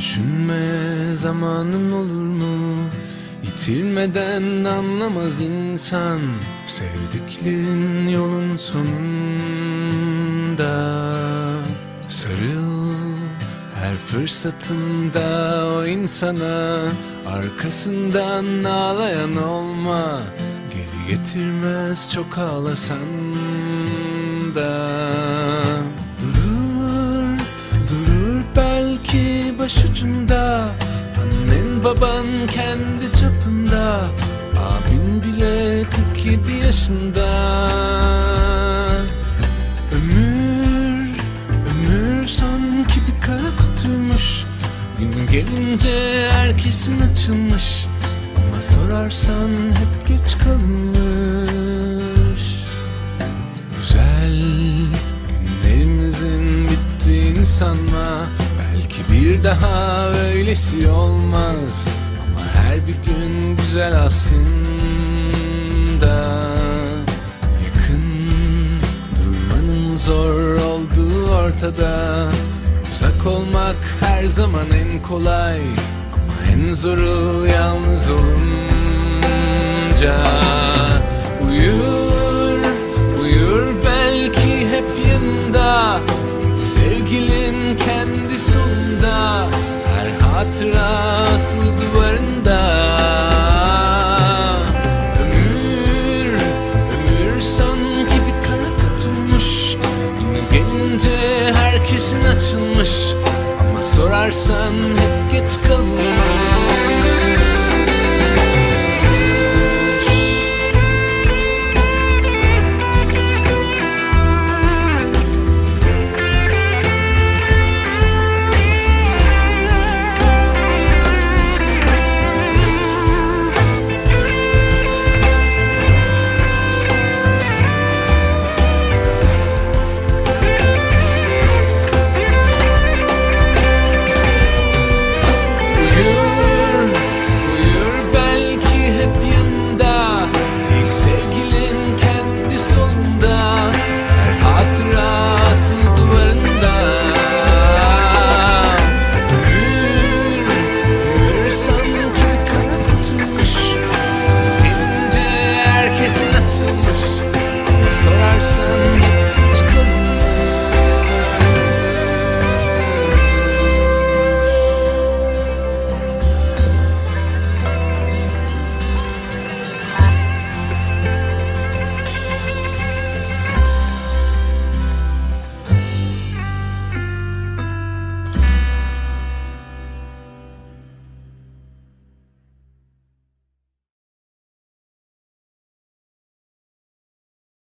Düşünmeye zamanın olur mu? Yitirmeden anlamaz insan. Sevdiklerin yolun sonunda. Sarıl her fırsatında o insana. Arkasından ağlayan olma. Geri getirmez çok ağlasan baban kendi çapında Abin bile 47 yaşında. Ömür, ömür sanki bir kara kutuymuş. Gün gelince herkesin açılmış. Ama sorarsan hep geç kalınmış. Güzel günlerimizin bittiğini sanma bir daha öylesi olmaz. Ama her bir gün güzel aslında. Yakın durmanın zor olduğu ortada. Uzak olmak her zaman en kolay. Ama en zoru yalnız olunca. Uyur, uyur belki hep yanında. Sevgilin hatıra asılı duvarında. Ömür, ömür sanki bir kara kutuymuş Günü gelince herkesin açılmış. Ama sorarsan hep geç kalmış purpose.